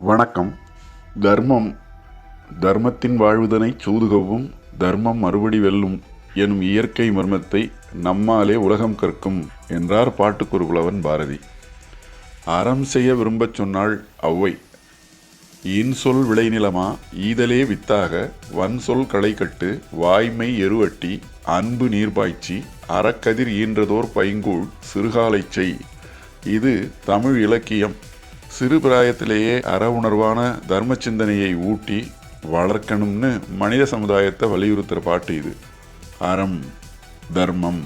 வணக்கம். தர்மம் தர்மத்தின் வாழ்வுதனை சூதுகவும் தர்மம் மறுபடி வெல்லும் எனும் இயற்கை மர்மத்தை நம்மாலே உலகம் கற்கும் என்றார் பாட்டுக்குரு புலவன் பாரதி. அறம் செய்ய விரும்பச் சொன்னாள் அவ்வை. இன்சொல் விளைநிலமா ஈதலே வித்தாக வன்சொல் களை கட்டு வாய்மை எருவட்டி அன்பு நீர்பாய்ச்சி அறக்கதிர் ஈன்றதோர் பைங்கூழ் சிறுகாலைச் செய். இது தமிழ் இலக்கியம். சிறு பிராயத்திலேயே அற உணர்வான தர்ம சிந்தனையை ஊட்டி வளர்க்கணும்னு மனித சமுதாயத்தை வலியுறுத்துகிற பாட்டு இது. அறம் தர்மம்.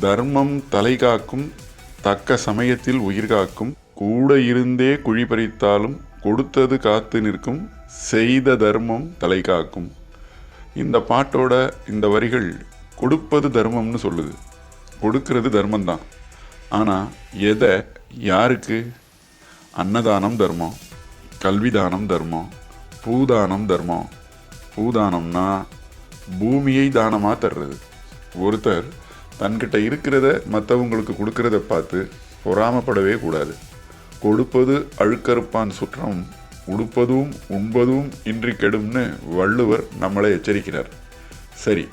தர்மம் தலை காக்கும் தக்க சமயத்தில் உயிர் காக்கும் கூட இருந்தே குழி பறித்தாலும் கொடுத்தது காத்து நிற்கும் செய்த தர்மம் தலை காக்கும். இந்த பாட்டோட இந்த வரிகள் கொடுப்பது தர்மம்னு சொல்லுது. கொடுக்கிறது தர்மம்தான். ஆனால் எதை யாருக்கு? அன்னதானம் தர்மம். கல்விதானம் தர்மம். பூதானம் தர்மம். பூதானம்னா பூமியை தானமாக தர்றது. ஒருத்தர் தன்கிட்ட இருக்கிறத மற்றவங்களுக்கு கொடுக்கறத பார்த்து பொறாமப்படவே கூடாது. கொடுப்பது அழுக்கறுப்பான் சுற்றம். உடுப்பதும் உண்பதும் இன்றி கெடும்னு வள்ளுவர் நம்மளை எச்சரிக்கிறார். சரி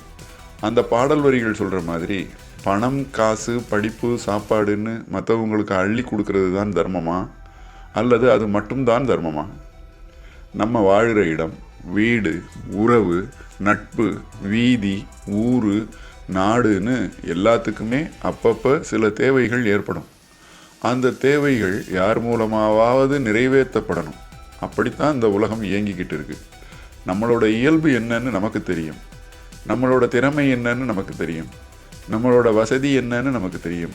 அந்த பாடல் வரிகள் சொல்கிற மாதிரி பணம் காசு படிப்பு சாப்பாடுன்னு மற்றவங்களுக்கு அள்ளி கொடுக்கறது தான் தர்மமாக அல்லது அது மட்டும்தான் தர்மமா? நம்ம வாழ்கிற இடம் வீடு உறவு நட்பு வீதி ஊர் நாடுன்னு எல்லாத்துக்குமே அப்பப்போ சில தேவைகள் ஏற்படும். அந்த தேவைகள் யார் மூலமாவது நிறைவேற்றப்படணும். அப்படித்தான் இந்த உலகம் இயங்கிக்கிட்டு இருக்கு. நம்மளோட இயல்பு என்னன்னு நமக்கு தெரியும். நம்மளோட திறமை என்னன்னு நமக்கு தெரியும். நம்மளோட வசதி என்னன்னு நமக்கு தெரியும்.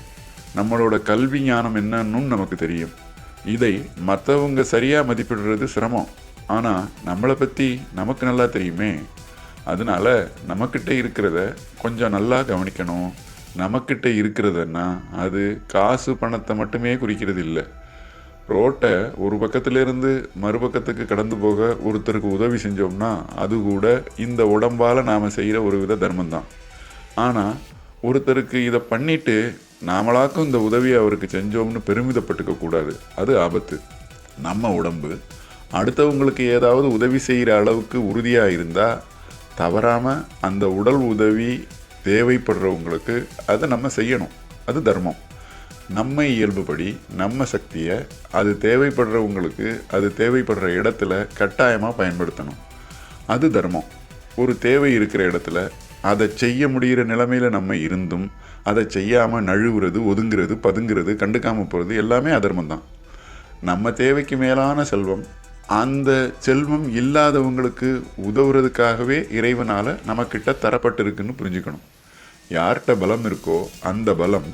நம்மளோட கல்வி ஞானம் என்னன்னு நமக்கு தெரியும். இதை மற்றவங்க சரியாக மதிப்பிடுறது சிரமம். ஆனால் நம்மளை பற்றி நமக்கு நல்லா தெரியுமே. அதனால நம்மக்கிட்ட இருக்கிறத கொஞ்சம் நல்லா கவனிக்கணும். நமக்கிட்ட இருக்கிறதுன்னா அது காசு பணத்தை மட்டுமே குறிக்கிறது இல்லை ரோட்டை ஒரு பக்கத்துலேருந்து மறுபக்கத்துக்கு கடந்து போக ஒருத்தருக்கு உதவி செஞ்சோம்னா அது கூட இந்த உடம்பால் நாம் செய்கிற ஒரு வித தர்மம்தான். ஆனால் ஒருத்தருக்கு இதை பண்ணிட்டு நாமளாக்கும் இந்த உதவியை அவருக்கு செஞ்சோம்னு பெருமிதப்பட்டுக்க கூடாது. அது ஆபத்து. நம்ம உடம்பு அடுத்தவங்களுக்கு ஏதாவது உதவி செய்கிற அளவுக்கு உறுதியாக இருந்தால் தவறாமல் அந்த உடல் உதவி தேவைப்படுறவங்களுக்கு அதை நம்ம செய்யணும். அது தர்மம். நம்ம இயல்புபடி நம்ம சக்தியை அது தேவைப்படுறவங்களுக்கு அது தேவைப்படுற இடத்துல கட்டாயமாக பயன்படுத்தணும். அது தர்மம். ஒரு தேவை இருக்கிற இடத்துல அதை செய்ய முடிகிற நிலைமையில் நம்ம இருந்தும் அதை செய்யாமல் நழுவுறது ஒதுங்குறது பதுங்கிறது கண்டுக்காமல் போகிறது எல்லாமே அதர்மம் தான். நம்ம தேவைக்கு மேலான செல்வம் அந்த செல்வம் இல்லாதவங்களுக்கு உதவுறதுக்காகவே இறைவனால் நமக்கிட்ட தரப்பட்டிருக்குன்னு புரிஞ்சுக்கணும். யார்கிட்ட பலம் இருக்கோ அந்த பலம்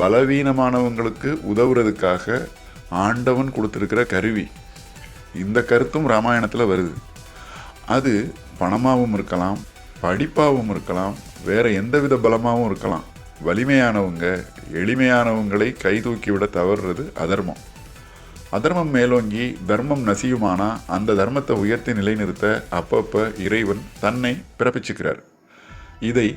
பலவீனமானவங்களுக்கு உதவுறதுக்காக ஆண்டவன் கொடுத்துருக்கிற கருவி. இந்த கருத்தும் ராமாயணத்தில் வருது. அது பணமாகவும் இருக்கலாம் படிப்பாகவும் இருக்கலாம் வேறு எந்தவித பலமாகவும் இருக்கலாம். வலிமையானவங்க எளிமையானவங்களை கை தூக்கி விட தவறுறது அதர்மம். அதர்மம் மேலோங்கி தர்மம் நசியுமானா அந்த தர்மத்தை உயர்த்தி நிலைநிறுத்த அப்பப்போ இறைவன் தன்னை பிறப்பிச்சுக்கிறார். இதை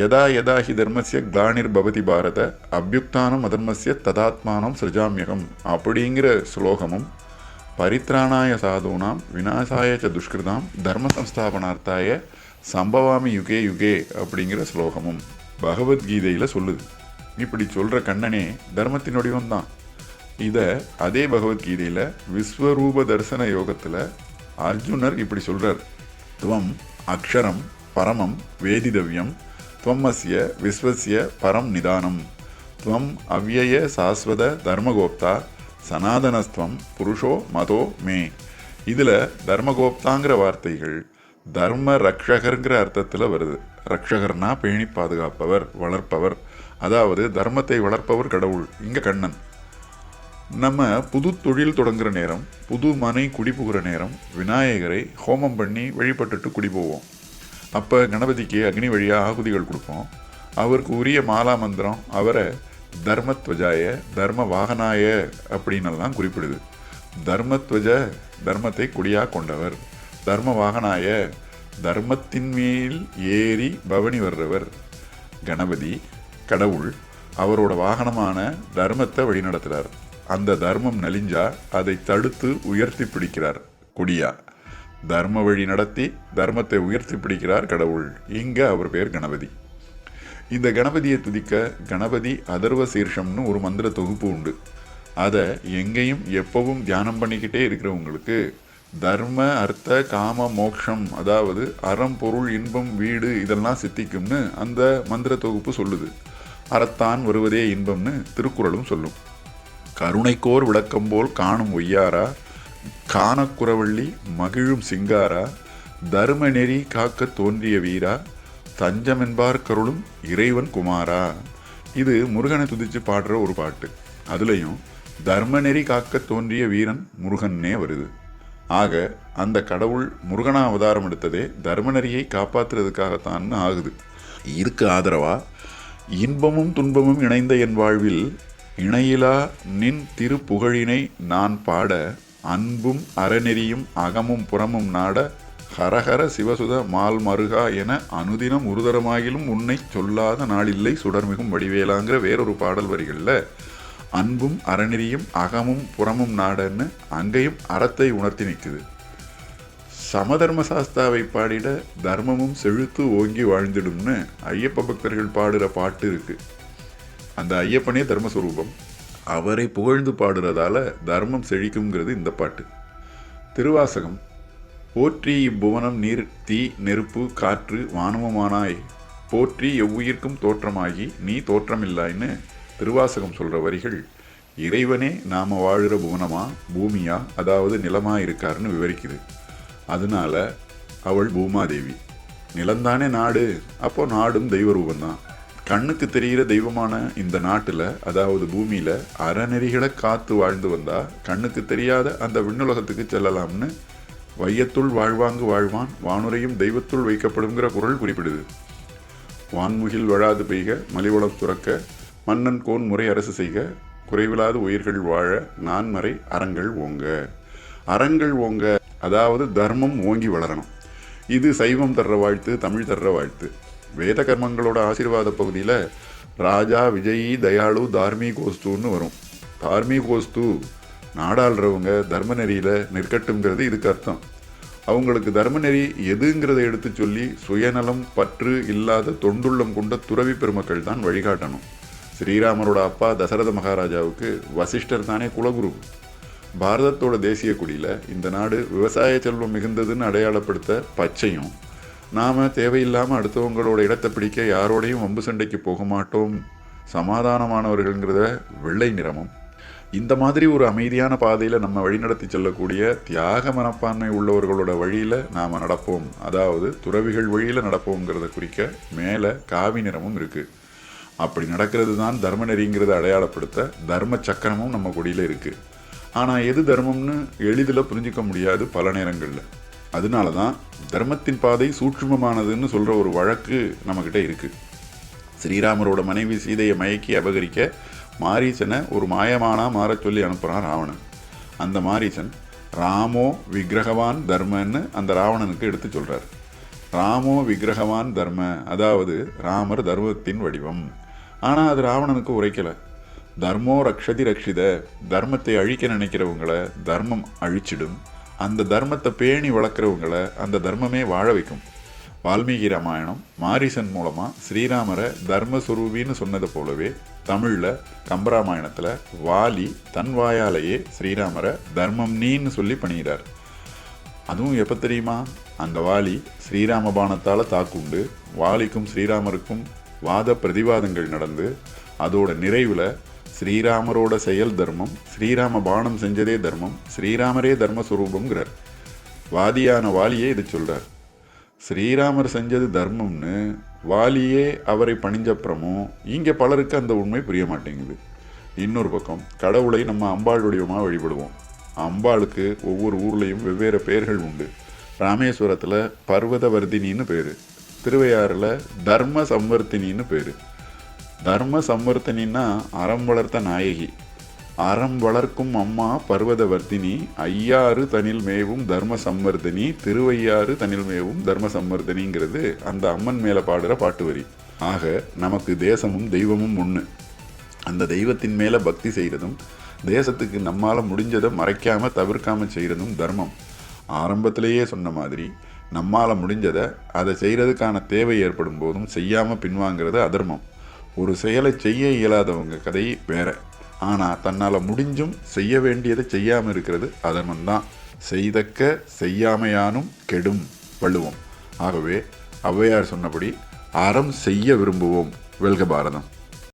யதா யதா ஹி தர்மசிய கிளானிர் பவதி பாரத அபியுக்தானம் அதர்மசிய ததாத்மானம் சிருஜாமியகம் அப்படிங்கிற ஸ்லோகமும் பரித்ராணாய சாதுனாம் விநாசாய ச துஷ்கிருதாம் தர்ம சம்ஸ்தாபனார்த்தாய சம்பவாமி யுகே யுகே அப்படிங்கிற ஸ்லோகமும் பகவத்கீதையில் சொல்லுது. இப்படி சொல்கிற கண்ணனே தர்மத்தின் வடிவம்தான் இதை அதே பகவத்கீதையில் விஸ்வரூப தரிசன யோகத்தில் அர்ஜுனர் இப்படி சொல்கிறார் துவம் அக்ஷரம் பரமம் வேதிதவ்யம் துவம்மஸ்ய விஸ்வசிய பரம் நிதானம் துவம் அவ்யய சாஸ்வத தர்மகோப்தா சனாதனஸ்துவம் புருஷோ மதோ மே. இதில் தர்மகோப்தாங்கிற வார்த்தைகள் தர்ம ரக்ஷகருங்கிற அர்த்தத்தில் வருது. ரக்ஷகர்னா பேணி பாதுகாப்பவர் வளர்ப்பவர். அதாவது தர்மத்தை வளர்ப்பவர் கடவுள் இங்கே கண்ணன். நம்ம புது தொழில் தொடங்குற நேரம் புது மனை குடிபுகிற நேரம் விநாயகரை ஹோமம் பண்ணி வழிபட்டுட்டு குடி போவோம். அப்போ கணபதிக்கு அக்னி வழியாக ஆகுதிகள் கொடுப்போம். அவருக்கு உரிய மாலா மந்திரம் அவரை தர்மத்வஜாய தர்ம வாகனாய அப்படின்னெல்லாம் குறிப்பிடுது. தர்மத்வஜ தர்மத்தை குடியாக கொண்டவர். தர்ம வாகனாய தர்மத்தின் மேல் ஏறி பவனி வர்றவர். கணபதி கடவுள் அவரோட வாகனமான தர்மத்தை வழிநடத்துகிறார் அந்த தர்மம் நலிஞ்சா அதை தடுத்து உயர்த்தி பிடிக்கிறார் கொடியா. தர்ம வழி நடத்தி தர்மத்தை உயர்த்தி பிடிக்கிறார் கடவுள். இங்கே அவர் பேர் கணபதி. இந்த கணபதியை துதிக்க கணபதி அதர்வ சீர்ஷம்னு ஒரு மந்திர தொகுப்பு உண்டு. அதை எங்கேயும் எப்பவும் தியானம் பண்ணிக்கிட்டே இருக்கிறவங்களுக்கு தர்ம அர்த்த காம மோக்ஷம் அதாவது அறம் பொருள் இன்பம் வீடு இதெல்லாம் சித்திக்கும்னு அந்த மந்திர தொகுப்பு சொல்லுது. அறத்தான் வருவதே இன்பம்னு திருக்குறளும் சொல்லும். கருணைக்கோர் விளக்கம் போல் காணும் ஒய்யாரா? காணக்குறவள்ளி மகிழும் சிங்காரா? தர்ம நெறி காக்க தோன்றிய வீரா? தஞ்சமென்பார் கருளும் இறைவன் குமாரா? இது முருகனை துதிச்சு பாடுற ஒரு பாட்டு. அதுலேயும் தர்ம நெறி காக்க தோன்றிய வீரன் முருகன்னே வருது. ஆக அந்த கடவுள் முருகனா அவதாரம் எடுத்ததே தர்மநெறியை காப்பாற்றுறதுக்காகத்தான் ஆகுது. இதுக்கு ஆதரவா? இன்பமும் துன்பமும் இணைந்த என் வாழ்வில் இணையிலா நின் திருப்புகழினை நான் பாட அன்பும் அறநெறியும் அகமும் புறமும் நாட ஹரஹர சிவசுத மால் மருகா என அனுதினம் உருதரமாகிலும் உன்னை சொல்லாத நாளில்லை சுடர்மிகும் வடிவேலாங்கிற வேறொரு பாடல் வரிகளில் அன்பும் அறநெறியும் அகமும் புறமும் நாடன்னு அங்கேயும் அறத்தை உணர்த்தி நிற்குது. சமதர்ம சாஸ்தாவை பாடிட தர்மமும் செழுத்து ஓங்கி வாழ்ந்திடும்னு ஐயப்ப பக்தர்கள் பாடுற பாட்டு இருக்கு. அந்த ஐயப்பனே தர்மஸ்வரூபம். அவரை புகழ்ந்து பாடுறதால தர்மம் செழிக்குங்கிறது இந்த பாட்டு. திருவாசகம். போற்றி இப்புவனம் நீர் தீ நெருப்பு காற்று வானமுமானாய். போற்றி எவ்வுயிர்க்கும் தோற்றமாகி நீ தோற்றமில்லாய்ன்னு திருவாசகம் சொல்கிற வரிகள் இறைவனே நாம் வாழ்கிற புவனமா பூமியா அதாவது நிலமாக இருக்காருன்னு விவரிக்குது. அதனால அவள் பூமாதேவி. நிலந்தானே நாடு அப்போ நாடும் தெய்வ ரூபந்தான் கண்ணுக்கு தெரிகிற தெய்வமான இந்த நாட்டில் அதாவது பூமியில் அறநெறிகளை காத்து வாழ்ந்து வந்தால் கண்ணுக்கு தெரியாத அந்த விண்ணுலகத்துக்கு செல்லலாம்னு வையத்துள் வாழ்வாங்கு வாழ்வான் வானுரையும் தெய்வத்துள் வைக்கப்படுங்கிற குரல் குறிப்பிடுது. வான்முகில் வழாது பெய்க மலிவளம் துறக்க மன்னன் கோன் முறை அரசு செய்க குறைவில்லாத உயிர்கள் வாழ நான்மறை அறங்கள் ஓங்க. அறங்கள் ஓங்க அதாவது தர்மம் ஓங்கி வளரணும். இது சைவம் தர்ற வாழ்த்து தமிழ் தர்ற வாழ்த்து. வேத கர்மங்களோட ஆசீர்வாத பகுதியில் ராஜா விஜயி தயாளு தார்மீகோஸ்துன்னு வரும். தார்மீகோஸ்து நாடாளுறவங்க தர்ம நெறியில் நிற்கட்டுங்கிறது இதுக்கு அர்த்தம். அவங்களுக்கு தர்மநெறி எதுங்கிறத எடுத்து சொல்லி சுயநலம் பற்று இல்லாத தொண்டுள்ளம் கொண்ட துறவி பெருமக்கள் தான் வழிகாட்டணும். ஸ்ரீராமரோட அப்பா தசரத மகாராஜாவுக்கு வசிஷ்டர் தானே குலகுரு. பாரதத்தோட தேசிய கொடியில் இந்த நாடு விவசாய செல்வம் மிகுந்ததுன்னு அடையாளப்படுத்த பச்சையும். நாம் தேவையில்லாமல் அடுத்தவங்களோட இடத்தை பிடிக்க யாரோடையும் வம்பு சண்டைக்கு போக மாட்டோம். சமாதானமானவர்கள்ங்கிறத வெள்ளை நிறமும். இந்த மாதிரி ஒரு அமைதியான பாதையில் நம்ம வழிநடத்தி செல்லக்கூடிய தியாக மனப்பான்மை உள்ளவர்களோட வழியில் நாம் நடப்போம். அதாவது துறவிகள் வழியில் நடப்போங்கிறத குறிக்க மேலே காவி நிறமும் இருக்குது அப்படி நடக்கிறது தான் தர்ம நெறிங்கிறத அடையாளப்படுத்த தர்ம சக்கரமும் நம்ம கொடியில் இருக்குது ஆனால் எது தர்மம்னு எளிதில் புரிஞ்சிக்க முடியாது பல நேரங்களில். அதனால தான் தர்மத்தின் பாதை சூட்சுமமானதுன்னு சொல்கிற ஒரு வழக்கு நம்மக்கிட்ட இருக்குது ஸ்ரீராமரோட மனைவி சீதையை மயக்கி அபகரிக்க மாரீசனை ஒரு மாயமானா மாறச் சொல்லி அனுப்புகிறான் ராவணன். அந்த மாரீசன் ராமோ விக்கிரகவான் தர்மன்னு அந்த ராவணனுக்கு எடுத்து சொல்கிறார் ராமோ விக்கிரகவான் தர்ம அதாவது ராமர் தர்மத்தின் வடிவம். ஆனால் அது ராவணனுக்கு உரைக்கலை. தர்மோ ரக்ஷதி ரக்ஷித தர்மத்தை அழிக்க நினைக்கிறவங்கள தர்மம் அழிச்சிடும். அந்த தர்மத்தை பேணி வளர்க்குறவங்கள அந்த தர்மமே வாழ வைக்கும். வால்மீகி ராமாயணம் மாரிசன் மூலமாக ஸ்ரீராமரை தர்மஸ்வரூபின்னு சொன்னது போலவே தமிழில் கம்பராமாயணத்தில் வாலி தன் வாயாலேயே ஸ்ரீராமரை தர்மம் நீன்னு சொல்லி பண்ணிடுறார் அதுவும் எப்போ தெரியுமா? அந்த வாலி ஸ்ரீராம பானத்தால் தாக்குண்டு வாலிக்கும் ஸ்ரீராமருக்கும் வாத பிரதிவாதங்கள் நடந்து அதோட நிறைவில் ஸ்ரீராமரோட செயல் தர்மம் ஸ்ரீராம பானம் செஞ்சதே தர்மம் ஸ்ரீராமரே தர்மஸ்வரூபங்கிறார் வாதியான வாலியே இது சொல்கிறார் ஸ்ரீராமர் செஞ்சது தர்மம்னு வாலியே அவரை பணிஞ்சப்புறமும் இங்கே பலருக்கு அந்த உண்மை புரிய மாட்டேங்குது. இன்னொரு பக்கம் கடவுளை நம்ம அம்பாள் வடிவமாக வழிபடுவோம். அம்பாளுக்கு ஒவ்வொரு ஊர்லேயும் வெவ்வேறு பெயர்கள் உண்டு. ராமேஸ்வரத்தில் பர்வதவர்தினின்னு பேர். திருவையாறில் தர்ம சம்வர்த்தினின்னு பேர். தர்ம சம்வர்த்தனின்னா அறம் வளர்த்த நாயகி. அறம் வளர்க்கும் அம்மா பர்வதவர்த்தினி ஐயாறு தனில் மேவும் தர்ம சம்வர்தனி திருவையாறு தனில் மேவும் தர்ம சம்வர்தனிங்கிறது அந்த அம்மன் மேலே பாடுற பாட்டு வரி. ஆக நமக்கு தேசமும் தெய்வமும் ஒன்று அந்த தெய்வத்தின் மேலே பக்தி செய்கிறதும் தேசத்துக்கு நம்மால் முடிஞ்சதை மறைக்காமல் தவிர்க்காமல் செய்கிறதும் தர்மம். ஆரம்பத்திலேயே சொன்ன மாதிரி நம்மால் முடிஞ்சதை அதை செய்கிறதுக்கான தேவை ஏற்படும் போதும் செய்யாமல் பின்வாங்கிறது அதர்மம். ஒரு செயலை செய்ய இயலாதவங்க கதை வேற. ஆனால் தன்னால் முடிஞ்சும் செய்ய வேண்டியதை செய்யாமல் இருக்கிறது அதர்மம்தான் செய்தக்க செய்யாமையானும் கெடும் வள்ளுவோம். ஆகவே ஔவையார் சொன்னபடி அறம் செய்ய விரும்புவோம். வெல்க பாரதம்.